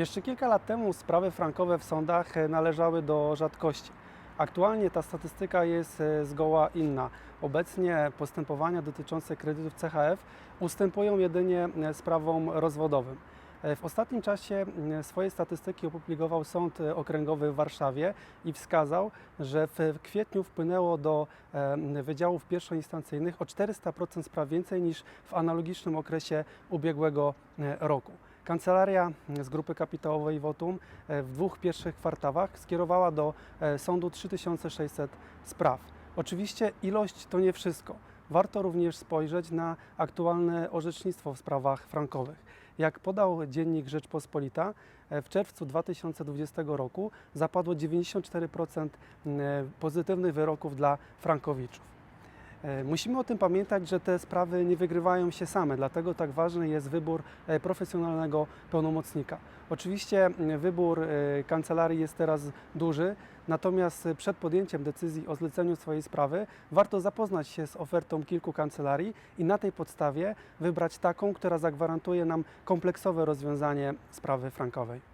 Jeszcze kilka lat temu sprawy frankowe w sądach e, należały do rzadkości. Aktualnie ta statystyka jest e, zgoła inna. Obecnie postępowania dotyczące kredytów CHF ustępują jedynie e, sprawom rozwodowym. W ostatnim czasie swoje statystyki opublikował Sąd Okręgowy w Warszawie i wskazał, że w kwietniu wpłynęło do wydziałów pierwszoinstancyjnych o 400% spraw więcej niż w analogicznym okresie ubiegłego roku. Kancelaria z grupy kapitałowej Votum e, w dwóch pierwszych kwartałach skierowała do e, sądu 3600 spraw. Oczywiście ilość to nie wszystko. Warto również spojrzeć na aktualne orzecznictwo w sprawach frankowych. Jak podał dziennik Rzeczpospolita, e, w czerwcu 2020 roku zapadło 94% m, e, pozytywnych wyroków dla frankowiczów. E, Musimy o tym pamiętać, że te sprawy nie wygrywają się same, dlatego tak ważny jest wybór e, profesjonalnego pełnomocnika. Oczywiście wybór e, kancelarii jest teraz duży, natomiast przed podjęciem decyzji o zleceniu swojej sprawy warto zapoznać się z ofertą kilku kancelarii i na tej podstawie wybrać taką, która zagwarantuje nam kompleksowe rozwiązanie sprawy frankowej.